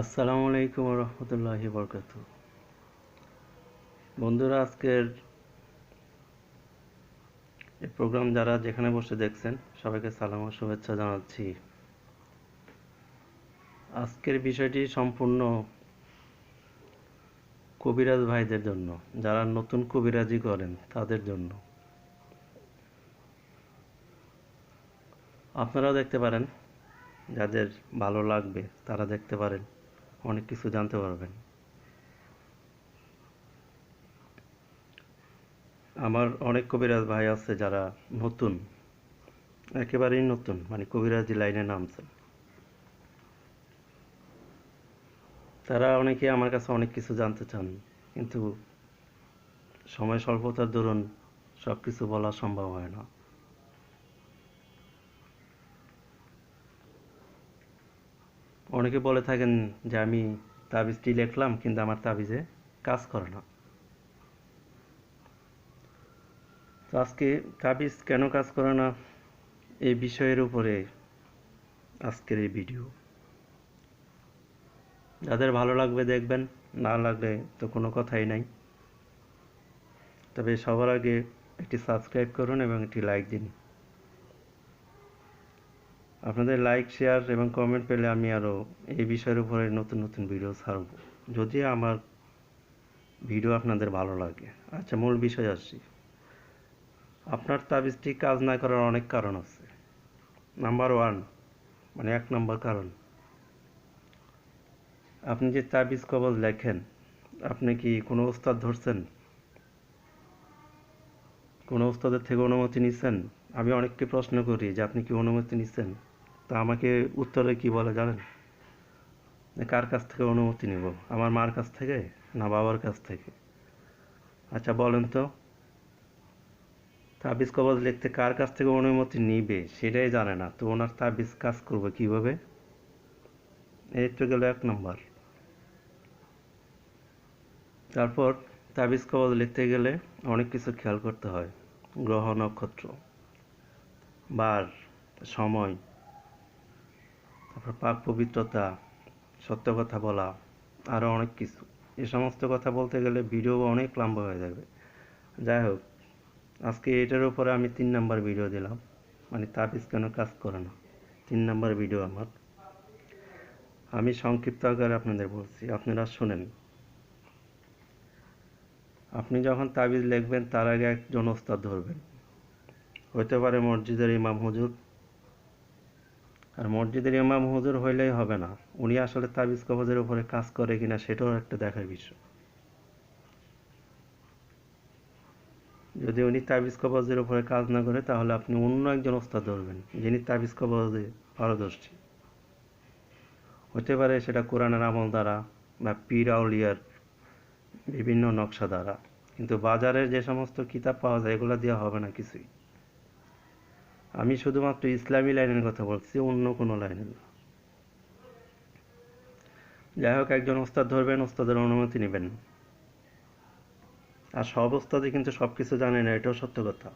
আসসালামু আলাইকুম রহমতুল্লাহ বরকাত বন্ধুরা, আজকের এই প্রোগ্রাম যারা যেখানে বসে দেখছেন, সবাইকে সালাম ও শুভেচ্ছা জানাচ্ছি। আজকের বিষয়টি সম্পূর্ণ কবিরাজ ভাইদের জন্য, যারা নতুন কবিরাজি করেন তাদের জন্য। আপনারাও দেখতে পারেন, যাদের ভালো লাগবে তারা দেখতে পারেন। অনেক কিছু জানতে পারবেন। আমার অনেক কবিরাজ ভাই আছে যারা নতুন, একেবারেই নতুন মানে কবিরাজি লাইনে নামছেন তারা অনেকে আমার কাছে অনেক কিছু জানতে চান, কিন্তু সময় স্বল্পতার দরুন সব কিছু বলা সম্ভব হয় না। অনেকে বলে থাকেন যে আমি তাবিজটি লিখলাম, কিন্তু আমার তাবিজে কাজ করে না। তো আজকে তাবিজ কেন কাজ করে না? এই বিষয়ের উপরে আজকের এই ভিডিও। যাদের ভালো লাগবে দেখবেন, না লাগলে তো কোনো কথাই নাই। তবে সবার আগে একটি সাবস্ক্রাইব করুন এবং একটি লাইক দিন। আপনাদের লাইক শেয়ার এবং কমেন্ট পেলে আমি আরও এই বিষয়ের উপরে নতুন নতুন ভিডিও ছাড়ব। যদি আমার ভিডিও আপনাদের ভালো লাগে। আচ্ছা মূল বিষয় আসছি। আপনার তাবিজটি কাজ না করার অনেক কারণ আছে। নাম্বার ওয়ান মানে এক নম্বর কারণ, আপনি যে তাবিজ কবজ লেখেন, আপনি কি কোনো ওস্তাদ ধরছেন? কোনো ওস্তাদের থেকে অনুমতি নিচ্ছেন আমি অনেককে প্রশ্ন করি যে আপনি কি অনুমতি নিচ্ছেন তা আমাকে উত্তরে কি বলে জানেন? কার কাছ থেকে অনুমতি নেব? আমার মার কাছ থেকে না বাবার কাছ থেকে? আচ্ছা বলেন তো। তাবিজ কবজ লিখতে কার কাছ থেকে অনুমতি নিবে? সেটাই জানে না। তো ওনার তাবিজ কাজ করবে কীভাবে? এই তো গেল এক নম্বর। তারপর তাবিজ কবজ লিখতে গেলে অনেক কিছু খেয়াল করতে হয়। গ্রহ নক্ষত্র, বার, সময় পাক পবিত্রতা, সত্য কথা বলা আরও অনেক কিছু। এ সমস্ত কথা বলতে গেলে ভিডিও অনেক লম্বা হয়ে যাবে। যাই হোক, আজকে এটার উপরে আমি তিন নাম্বার ভিডিও দিলাম। মানে তাবিজ কেন কাজ করে না? তিন নাম্বার ভিডিও আমার। আমি সংক্ষিপ্ত আকারে আপনাদের বলছি, আপনারা শোনেন। আপনি যখন তাবিজ লিখবেন, তার আগে একজন ওস্তাদ ধরবেন। হইতে পারে মসজিদের ইমাম হুজুর আর মসজিদের ইমাম হুজুর হইলেই হবে না। উনি আসলে তাবিজ কবজের উপরে কাজ করে কিনা সেটাও একটা দেখার বিষয়। যদি উনি তাবিজ কবজের উপরে কাজ না করে, তাহলে আপনি অন্য একজন ওস্তাদ ধরবেন, যিনি তাবিজ কবজে পারদর্শী। হতে পারে সেটা কোরআনের আমল দ্বারা বা পীর আউলিয়ার বিভিন্ন নকশা দ্বারা। কিন্তু বাজারে যে সমস্ত কিতাব পাওয়া যায়, এগুলো দেওয়া হবে না কিছুই। আমি শুধুমাত্র ইসলামী লাইনের কথা বলছি অন্য কোনো লাইনের না। যাই হোক, একজন ওস্তাদ ধরবেন, ওস্তাদের অনুমতি নেবেন। আর সব ওস্তাদই কিন্তু সব কিছু জানে না, এটাও সত্য কথা।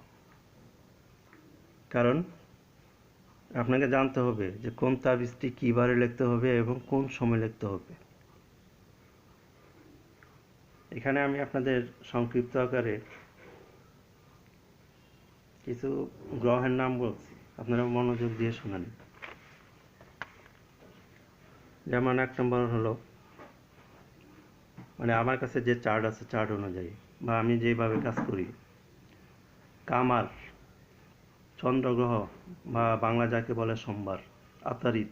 কারণ আপনাকে জানতে হবে যে কোন তাবিজটি কীবারে লিখতে হবে এবং কোন সময় লিখতে হবে। এখানে আমি আপনাদের সংক্ষিপ্ত আকারে কিছু গ্রহের নাম বলছি। আপনারা মনোযোগ দিয়ে শোনেন। যেমন এক নম্বর হলো মানে আমার কাছে যে চার্ট আছে, চার্ট অনুযায়ী, বা আমি যেভাবে কাজ করি, কামার, চন্দ্রগ্রহ, বা বাংলা যাকে বলে সোমবার, আতারিত,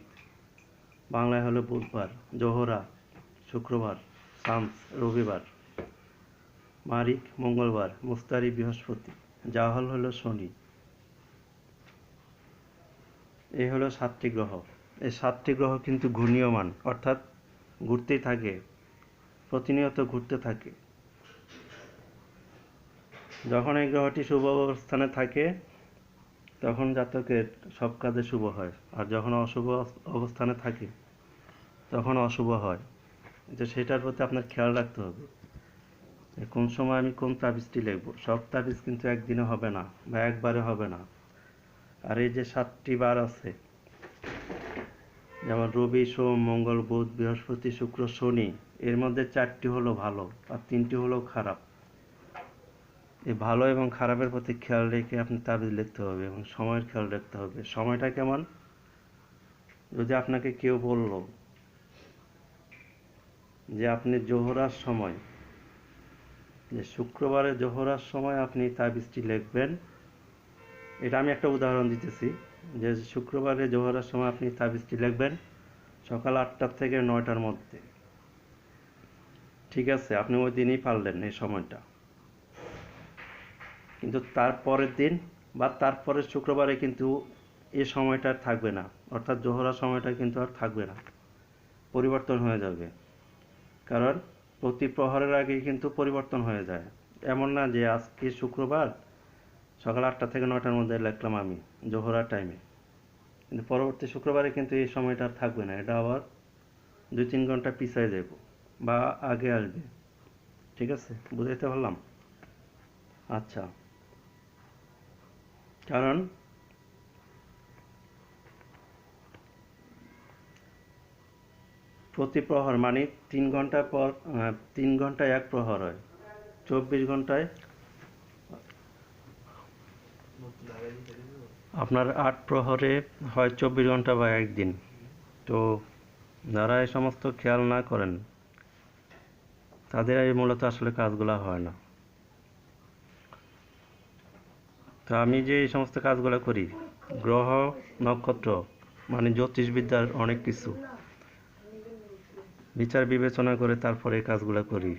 বাংলায় হলো বুধবার, জোহরা, শুক্রবার, শামস, রবিবার, মারিক, মঙ্গলবার, মুস্তারি, বৃহস্পতি। জাহল হলো শনি। এই হলো সাতটি গ্রহ। এই সাতটি গ্রহ কিন্তু ঘূর্ণীয়মান, অর্থাৎ ঘুরতেই থাকে, প্রতিনিয়ত ঘুরতে থাকে। যখন এই গ্রহটি শুভ অবস্থানে থাকে, তখন জাতকের সব কাজে শুভ হয়। আর যখন অশুভ অবস্থানে থাকে, তখন অশুভ হয়। তো সেটার প্রতি আপনার খেয়াল রাখতে হবে। কোন সময় আমি কোন তাবিজটি লিখব? সব তাবিজ কিন্তু একদিনে হবে না বা একবারে হবে না। আর এই যে সাতটি বার আছে, যেমন রবি, সোম, মঙ্গল, বুধ, বৃহস্পতি, শুক্র, শনি, এর মধ্যে চারটি হলো ভালো আর তিনটি হলো খারাপ। এই ভালো এবং খারাপের প্রতি খেয়াল রেখে আপনি তাবিজ লিখতে হবে এবং সময়ের খেয়াল রাখতে হবে। সময়টা কেমন? যদি আপনাকে কেউ বলল যে আপনি জোহরার সময় যে শুক্রবারে জোহরার সময় আপনি তাবিজটি লিখবেন। এটা আমি একটা উদাহরণ দিতেছি, যে শুক্রবারে জোহরার সময় আপনি তাবিজটি লিখবেন সকাল আটটার থেকে নয়টার মধ্যে। ঠিক আছে, আপনি ওই দিনই পারলেন এই সময়টা। কিন্তু তার পরের দিন বা তারপরের শুক্রবারে কিন্তু এই সময়টা আর থাকবে না, অর্থাৎ জোহরার সময়টা কিন্তু আর থাকবে না, পরিবর্তন হয়ে যাবে। কারণ প্রতি প্রহরের আগেই কিন্তু পরিবর্তন হয়ে যায়। এমন না যে আজকে শুক্রবার সকাল আটটা থেকে নটার মধ্যে লিখলাম আমি, জোহরার টাইমে কিন্তু পরবর্তী শুক্রবারে কিন্তু এই সময়টা আর থাকবে না, এটা আবার দুই তিন ঘণ্টা পিছিয়ে যাব বা আগে আসবে। ঠিক আছে? বুঝাইতে পারলাম? আচ্ছা। কারণ প্রতি প্রহর মানে তিন ঘণ্টা পর তিন ঘন্টায় এক প্রহর হয়। চব্বিশ ঘন্টায় আপনার আট প্রহরে হয় চব্বিশ ঘণ্টা বা একদিন। তো যারা এই সমস্ত খেয়াল না করেন তাদের এই মূলত আসলে কাজগুলো হয় না। তো আমি যে এই সমস্ত কাজগুলো করি, গ্রহ, নক্ষত্র মানে জ্যোতিষবিদ্যার অনেক কিছু। বিচার বিবেচনা করে তারপরে এই কাজগুলো করি।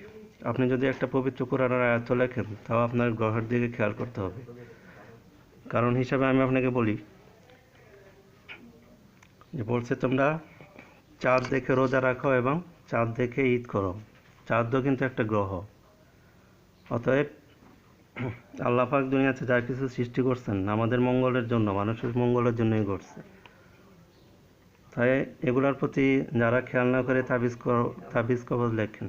আপনি যদি একটা পবিত্র কোরআনের আয়াত লেখেন, তাও আপনার গ্রহের দিকে খেয়াল করতে হবে। কারণ হিসাবে আমি আপনাকে বলি, যে বলছে তোমরা চাঁদ দেখে রোজা রাখো এবং চাঁদ দেখে ঈদ করো। চাঁদও কিন্তু একটা গ্রহ। অতএব আল্লাহ পাক দুনিয়াতে যা কিছু সৃষ্টি করছেন, আমাদের মঙ্গলের জন্য, মানুষের মঙ্গলের জন্যই করছে তাই এগুলোর প্রতি যারা খেয়াল না করে তাবিজ তাবিজ কবজ লেখেন,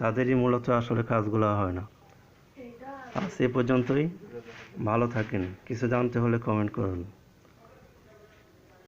তাদেরই মূলত আসলে কাজগুলো হয় না। আর সে পর্যন্তই, ভালো থাকেন, কিছু জানতে হলে কমেন্ট করুন।